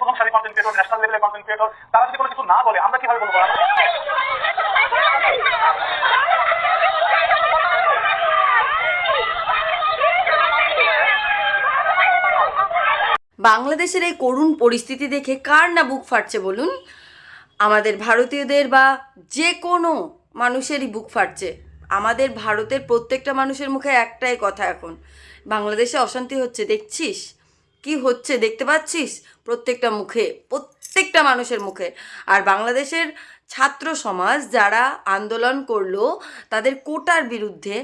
প্রথম সারি content creator national লেভেলের কন্টেন্ট ক্রিয়েটর তারা যদি কোনো কিছু না বলে, আমরা কীভাবে বলব? বাংলাদেশের এই করুণ পরিস্থিতি দেখে কার না বুক ফাটছে বলুন? আমাদের ভারতীয়দের বা যে কোনো মানুষেরই বুক ফাটছে। আমাদের ভারতের প্রত্যেকটা মানুষের মুখে একটাই কথা এখন, বাংলাদেশে অশান্তি হচ্ছে, দেখছিস? কি হচ্ছে দেখতে পাচ্ছিস? প্রত্যেকটা মুখে, প্রত্যেকটা মানুষের মুখে। আর বাংলাদেশের ছাত্র সমাজ যারা আন্দোলন করল, তাদের কোটার বিরুদ্ধে,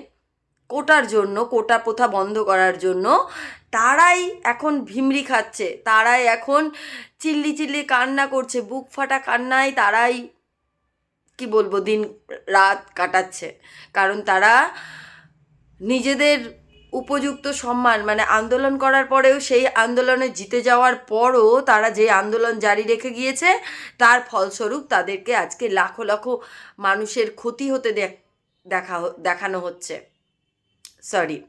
কোটার জন্য, কোটা প্রথা বন্ধ করার জন্য, তারাই এখন ভিমরি খাচ্ছে। তারাই এখন চিল্লি চিল্লি কান্না করছে, বুক ফাটা কান্নায় তারাই, কি বলব, দিন রাত কাটাচ্ছে। কারণ তারা নিজেদের উপযুক্ত সম্মান মানে আন্দোলন করার পরেও সেই আন্দোলনে জিতে যাওয়ার পরও তারা যে আন্দোলন জারি রেখে গিয়েছে, তার ফলস্বরূপ তাদেরকে আজকে লাখো লাখো মানুষের ক্ষতি হতে দেখ- দেখানো হচ্ছে। সরি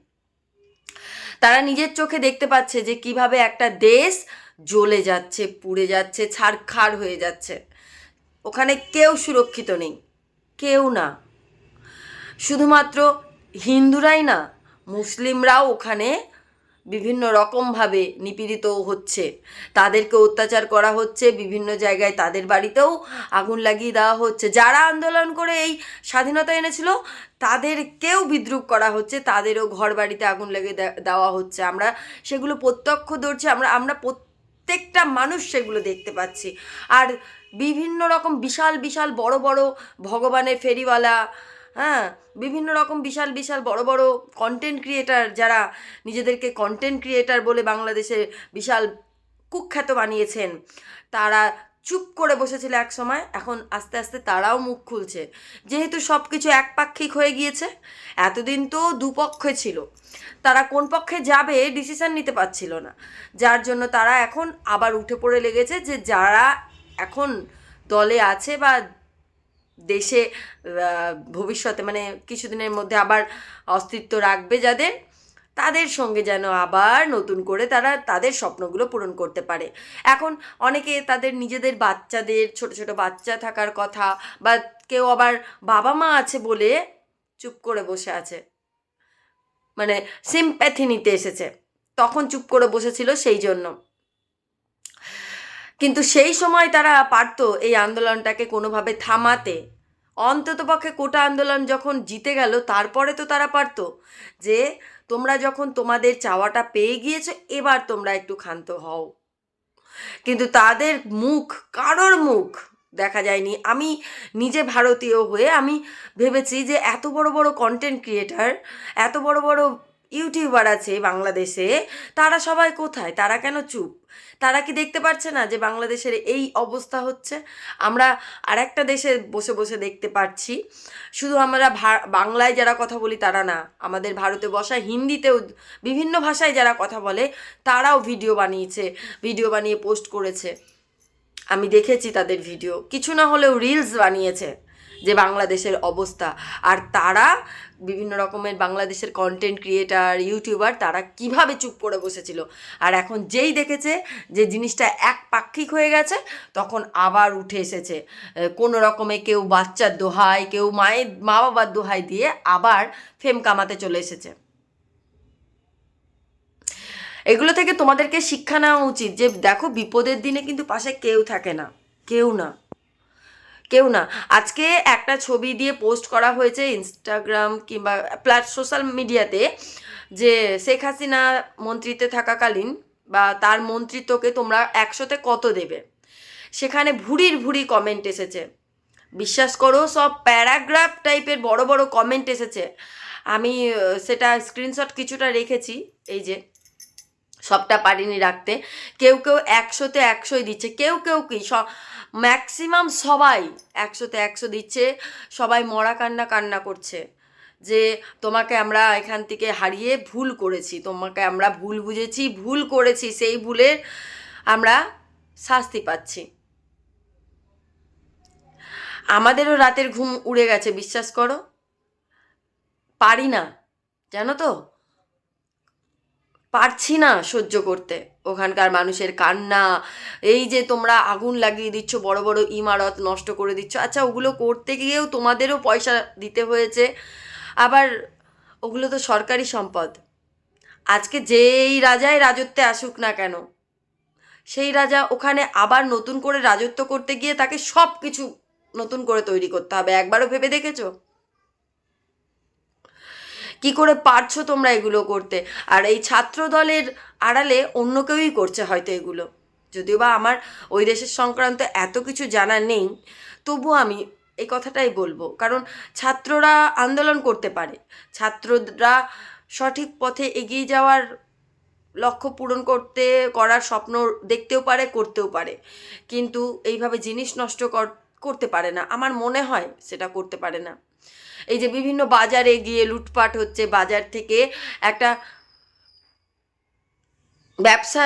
তারা নিজের চোখে দেখতে পাচ্ছে যে কীভাবে একটা দেশ জ্বলে যাচ্ছে, পুড়ে যাচ্ছে, ছাড়খাড় হয়ে যাচ্ছে। ওখানে কেউ সুরক্ষিত নেই, কেউ না। শুধুমাত্র হিন্দুরাই না মুসলিমরাও ওখানে বিভিন্ন রকমভাবে নিপীড়িত হচ্ছে। তাদেরকে অত্যাচার করা হচ্ছে, বিভিন্ন জায়গায় তাদের বাড়িতেও আগুন লাগিয়ে দেওয়া হচ্ছে। যারা আন্দোলন করে এই স্বাধীনতা এনেছিল, তাদেরকেও বিদ্রুপ করা হচ্ছে, তাদেরও ঘর বাড়িতে আগুন লেগে দে- দেওয়া হচ্ছে। আমরা সেগুলো প্রত্যক্ষদর্শী আমরা আমরা প্রত্যেকটা মানুষ সেগুলো দেখতে পাচ্ছি। আর বিভিন্ন রকম বিশাল বিশাল বড় বড় ভগবানের ফেরিওয়ালা হ্যাঁ বিভিন্ন রকম বিশাল বিশাল, বড় বড় কন্টেন্ট ক্রিয়েটার যারা নিজেদেরকে কন্টেন্ট ক্রিয়েটার বলে বাংলাদেশে বিশাল কুখ্যাত বানিয়েছেন, তারা চুপ করে বসেছিল এক সময়, এখন আস্তে আস্তে তারাও মুখ খুলছে। যেহেতু সব কিছু একপাক্ষিক হয়ে গিয়েছে, এতদিন তো দুপক্ষে ছিল। তারা কোন পক্ষে যাবে ডিসিশন নিতে পারছিল না। যার জন্য তারা এখন আবার উঠে পড়ে লেগেছে যে যারা এখন দলে আছে বা দেশে ভবিষ্যতে মানে কিছুদিনের মধ্যে আবার অস্তিত্ব রাখবে যাদের, তাদের সঙ্গে যেন আবার নতুন করে তারা তাদের স্বপ্নগুলো পূরণ করতে পারে। এখন অনেকে তাদের নিজেদের বাচ্চাদের, ছোট ছোট বাচ্চা থাকার কথা বা কেউ আবার বাবা মা আছে বলে চুপ করে বসে আছে মানে সিম্প্যাথি নিতে এসেছে, তখন চুপ করে বসেছিল সেই জন্য। কিন্তু সেই সময় তারা পারতো এই আন্দোলনটাকে কোনোভাবে থামাতে। অন্ততপক্ষে কোটা আন্দোলন যখন জিতে গেল, তারপরে তো তারা পারতো যে, তোমরা যখন তোমাদের চাওয়াটা পেয়ে গিয়েছো, এবার তোমরা একটু ক্ষান্ত হও। কিন্তু তাদের মুখ, কারোর মুখ দেখা যায়নি। আমি নিজে ভারতীয় হয়ে আমি ভেবেছি যে, এত বড় বড় কন্টেন্ট ক্রিয়েটার এত বড় বড় ইউটিউবার আছে বাংলাদেশে, তারা সবাই কোথায়? তারা কেন চুপ? তারা কি দেখতে পারছে না যে বাংলাদেশের এই অবস্থা হচ্ছে? আমরা আর একটা দেশে বসে বসে দেখতে পাচ্ছি শুধু আমরা বাংলায় যারা কথা বলি তারা না। আমাদের ভারতে বসা হিন্দিতেও বিভিন্ন ভাষায় যারা কথা বলে, তারাও ভিডিও বানিয়েছে, ভিডিও বানিয়ে পোস্ট করেছে। আমি দেখেছি তাদের ভিডিও। কিছু না হলেও রিলস বানিয়েছে। যে বাংলাদেশের অবস্থা। আর তারা বিভিন্ন রকমের বাংলাদেশের কন্টেন্ট ক্রিয়েটার ইউটিউবার তারা কীভাবে চুপ করে বসেছিল? আর এখন যেই দেখেছে যে জিনিসটা এক পাক্ষিক হয়ে গেছে, তখন আবার উঠে এসেছে। কোনো রকমে কেউ বাচ্চার দোহাই, কেউ মায়ের মা বাবার দোহাই দিয়ে আবার ফেম কামাতে চলে এসেছে। এগুলো থেকে তোমাদেরকে শিক্ষা নেওয়া উচিত যে দেখো বিপদের দিনে কিন্তু পাশে কেউ থাকে না। কেউ না। কেউ না। আজকে একটা ছবি দিয়ে পোস্ট করা হয়েছে ইনস্টাগ্রাম কিংবা প্লাস সোশ্যাল মিডিয়াতে যে শেখ হাসিনা মন্ত্রিত্বে থাকাকালীন বা তার মন্ত্রিত্বকে তোমরা একশোতে কত দেবে? সেখানে ভুরির ভুরি কমেন্ট এসেছে। বিশ্বাস করো, সব প্যারাগ্রাফ টাইপের বড় বড় কমেন্ট এসেছে। আমি সেটা স্ক্রিনশট কিছুটা রেখেছি, এই যে। সবটা পারিনি রাখতে। কেউ কেউ একশোতে একশোই দিচ্ছে, কেউ কেউ কি ম্যাক্সিমাম সবাই একশোতে একশো দিচ্ছে, সবাই মরা কান্না কান্না করছে যে তোমাকে আমরা এখান থেকে হারিয়ে ভুল করেছি, তোমাকে আমরা ভুল বুঝেছি, ভুল করেছি, সেই ভুলের আমরা শাস্তি পাচ্ছি। আমাদেরও রাতের ঘুম উড়ে গেছে, বিশ্বাস করো। পারি না, জানো তো? পারছি না সহ্য করতে। ওখানকার মানুষের কান্না, এই যে তোমরা আগুন লাগিয়ে দিচ্ছ, বড় বড় ইমারত নষ্ট করে দিচ্ছ আচ্ছা ওগুলো করতে গিয়েও তোমাদেরও পয়সা দিতে হয়েছে। আবার ওগুলো তো সরকারি সম্পদ। আজকে যেই রাজাই রাজত্বে আসুক না কেন, সেই রাজা ওখানে আবার নতুন করে রাজত্ব করতে গিয়ে তাকে সব কিছু নতুন করে তৈরি করতে হবে। একবারও ভেবে দেখেছ? কি করে পারছ তোমরা এগুলো করতে? আর এই ছাত্র দলের আড়ালে অন্য কেউই করছে হয়তো এগুলো। যদিও বা আমার ওই দেশের সংক্রান্ত এত কিছু জানা নেই তবু আমি এই কথাটাই বলব। কারণ ছাত্ররা আন্দোলন করতে পারে। ছাত্ররা সঠিক পথে এগিয়ে যাওয়ার লক্ষ্য পূরণ করতে, করার স্বপ্ন দেখতেও পারে, করতেও পারে। কিন্তু এইভাবে জিনিস নষ্ট কর- করতে পারে না। আমার মনে হয় সেটা করতে পারে না। এই যে বিভিন্ন বাজারে গিয়ে লুটপাট হচ্ছে, বাজার থেকে একটা ব্যবসা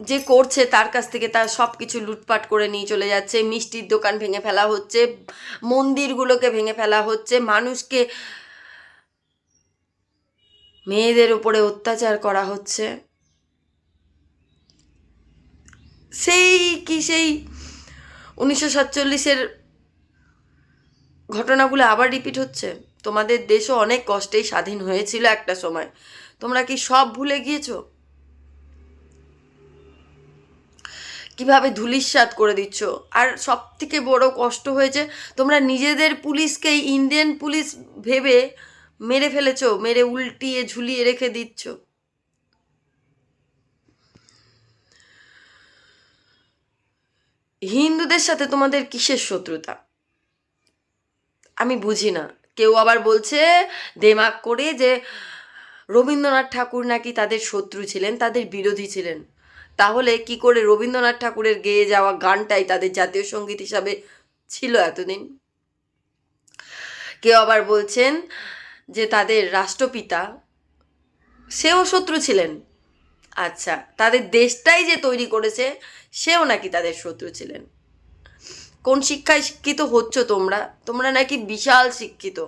যে করছে তার কাছ থেকে তার সব কিছু লুটপাট করে নিয়ে চলে যাচ্ছে, মিষ্টির দোকান ভেঙে ফেলা হচ্ছে, মন্দিরগুলোকে ভেঙে ফেলা হচ্ছে, মানুষকে মেয়েদের উপরে অত্যাচার করা হচ্ছে। সেই কি সেই উনিশশো সাতচল্লিশের ঘটনাগুলো আবার রিপিট হচ্ছে। তোমাদের দেশও অনেক কষ্টেই স্বাধীন হয়েছিল একটা সময়। তোমরা কি সব ভুলে গিয়েছো? কীভাবে ধুলিস্বাদ করে দিচ্ছ? আর সব থেকে বড় কষ্ট হয়েছে, তোমরা নিজেদের পুলিশকেই ইন্ডিয়ান পুলিশ ভেবে মেরে ফেলেছো, মেরে উল্টিয়ে ঝুলিয়ে রেখে দিচ্ছ। হিন্দুদের সাথে তোমাদের কিসের শত্রুতা? আমি বুঝি না। কেউ আবার বলছে দেমাক করে যে রবীন্দ্রনাথ ঠাকুর নাকি তাদের শত্রু ছিলেন, তাদের বিরোধী ছিলেন। তাহলে কি করে রবীন্দ্রনাথ ঠাকুরের গেয়ে যাওয়া গানটাই তাদের জাতীয় সংগীত হিসাবে ছিল এতদিন? কেউ আবার বলছেন যে তাদের রাষ্ট্রপিতা, সেও শত্রু ছিলেন। আচ্ছা তাদের দেশটাই যে তৈরি করেছে, সেও নাকি তাদের শত্রু ছিলেন। কোন শিক্ষায় শিক্ষিত হচ্ছ তোমরা? তোমরা নাকি বিশাল শিক্ষিত।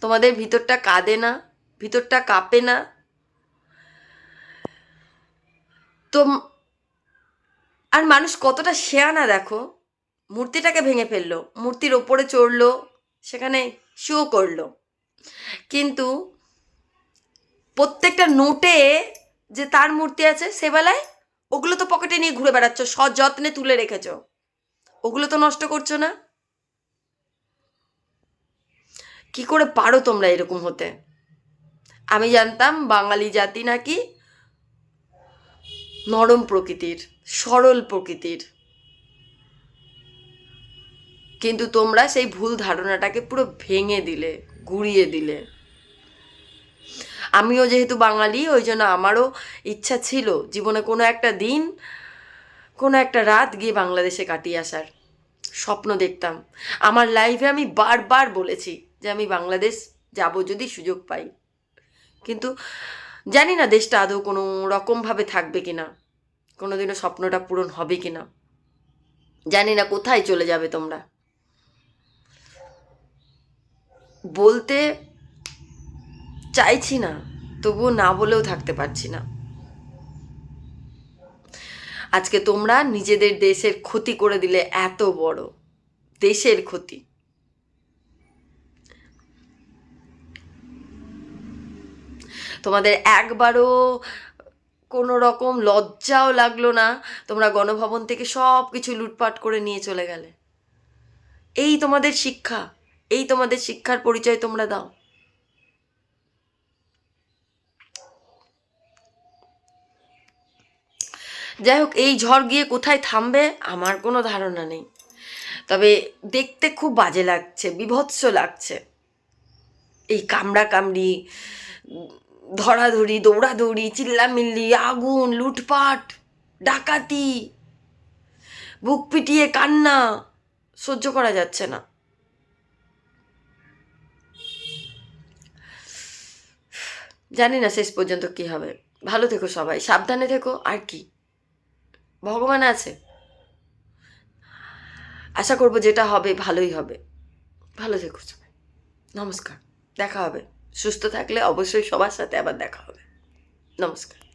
তোমাদের ভিতরটা কাঁদে না? ভিতরটা কাঁপে না? তো আর মানুষ কতটা শেয়ানা দেখো? মূর্তিটাকে ভেঙে ফেলল, মূর্তির ওপরে চড়লো, সেখানে শো করল। কিন্তু প্রত্যেকটা নোটে যে তার মূর্তি আছে সে বেলায় ওগুলো তো পকেটে নিয়ে ঘুরে বেড়াচ্ছ, সযত্নে তুলে রেখেছ। ওগুলো তো নষ্ট করছ না? কি করে পারো তোমরা এরকম হতে? আমি জানতাম বাঙালি জাতি নাকি নরম প্রকৃতির, সরল প্রকৃতির। কিন্তু তোমরা সেই ভুল ধারণাটাকে পুরো ভেঙে দিলে, গুড়িয়ে দিলে। আমিও যেহেতু বাঙালি, ওই জন্য আমারও ইচ্ছা ছিল জীবনে কোনো একটা দিন কোনো একটা রাত গিয়ে বাংলাদেশে কাটিয়ে আসার স্বপ্ন দেখতাম। আমার লাইফে আমি বারবার বলেছি যে আমি বাংলাদেশ যাব যদি সুযোগ পাই। কিন্তু জানি না দেশটা আদৌ কোনো রকমভাবে থাকবে কি না কোনোদিনও স্বপ্নটা পূরণ হবে কি না জানি না কোথায় চলে যাবে তোমরা। বলতে চাইছি না, তবুও না বলেও থাকতে পারছি না। আজকে তোমরা নিজেদের দেশের ক্ষতি করে দিলে এত বড়। দেশের ক্ষতি। তোমাদের একবারও কোনো রকম লজ্জাও লাগল না, তোমরা গণভবন থেকে সব কিছু লুটপাট করে নিয়ে চলে গেলে। এই তোমাদের শিক্ষা, এই তোমাদের শিক্ষার পরিচয় তোমরা দাও। যাই হোক এই ঝড় গিয়ে কোথায় থামবে আমার কোনো ধারণা নেই। তবে দেখতে খুব বাজে লাগছে, বিভৎস লাগছে। এই কামড়া কামড়ি ধরাধরি, দৌড়াদৌড়ি, চিল্লামিল্লি, আগুন, লুটপাট, ডাকাতি, বুক পিটিয়ে কান্না, সহ্য করা যাচ্ছে না। জানি না শেষ পর্যন্ত কি হবে। ভালো থেকো সবাই, সাবধানে থেকো, আর কি? ভগবান আছে। আশা করব যেটা হবে, ভালোই হবে। ভালো থেকো সবাই। নমস্কার। দেখা হবে। সুস্থ থাকলে অবশ্যই সবার সাথে আবার দেখা হবে। নমস্কার।